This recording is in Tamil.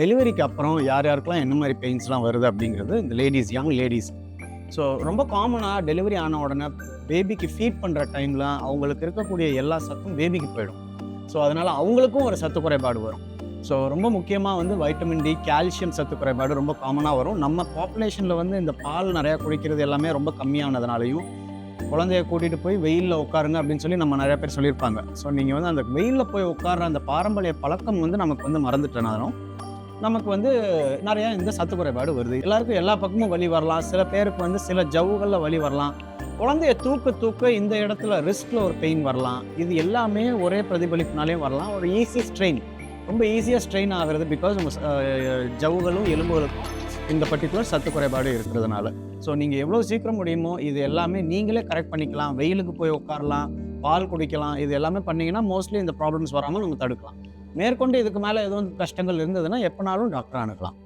டெலிவரிக்கு அப்புறம் யார் யாருக்கெல்லாம் என்ன மாதிரி பெயின்ஸ்லாம் வருது அப்படிங்கிறது இந்த லேடிஸ் யங் லேடிஸ் ஸோ ரொம்ப காமனாக டெலிவரி ஆன உடனே பேபிக்கு ஃபீட் பண்ணுற டைமில் அவங்களுக்கு இருக்கக்கூடிய எல்லா சத்தும் பேபிக்கு போயிடும். ஸோ அதனால் அவங்களுக்கும் ஒரு சத்து குறைபாடு வரும். ஸோ ரொம்ப முக்கியமாக வந்து வைட்டமின் டி கால்சியம் சத்து குறைபாடு ரொம்ப காமனாக வரும். நம்ம பாப்புலேஷனில் வந்து இந்த பால் நிறையா குடிக்கிறது எல்லாமே ரொம்ப கம்மியானதுனாலையும் குழந்தைய கூட்டிகிட்டு போய் வெயிலில் உட்காருங்க அப்படின்னு சொல்லி நம்ம நிறைய பேர் சொல்லியிருப்பாங்க. ஸோ நீங்கள் வந்து அந்த வெயிலில் போய் உட்கார்ற அந்த பாரம்பரிய பழக்கம் வந்து நமக்கு வந்து மறந்துட்டனாலும் நமக்கு வந்து நிறைய இந்த சத்து குறைபாடு வருது. எல்லாருக்கும் எல்லா பக்கமும் வழி வரலாம். சில பேருக்கு வந்து சில ஜவ்வுகளில் வலி வரலாம். குழந்தைய தூக்க தூக்க இந்த இடத்துல ரிஸ்கில் ஒரு பெயின் வரலாம். இது எல்லாமே ஒரே பிரதிபலிப்புனாலேயும் வரலாம். ஒரு ஈஸி ஸ்ட்ரெயின் ரொம்ப ஈஸியாக ஸ்ட்ரெயின் ஆகிறது பிகாஸ் நம்ம ஜவ்வுகளும் எலும்புகளுக்கும் இந்த பர்டிகுலர் சத்து குறைபாடு இருக்கிறதுனால. ஸோ நீங்கள் எவ்வளோ சீக்கிரம் முடியுமோ இது எல்லாமே நீங்களே கரெக்ட் பண்ணிக்கலாம். வெயிலுக்கு போய் உட்காரலாம். பால் குடிக்கலாம். இது எல்லாமே பண்ணிங்கன்னா மோஸ்ட்லி இந்த ப்ராப்ளம்ஸ் வராமல் நம்ம தடுக்கலாம். மேற்கொண்டு இதுக்கு மேலே எதுவும் கஷ்டங்கள் இருந்ததுன்னா எப்போனாலும் டாக்டர் அணுகலாம்.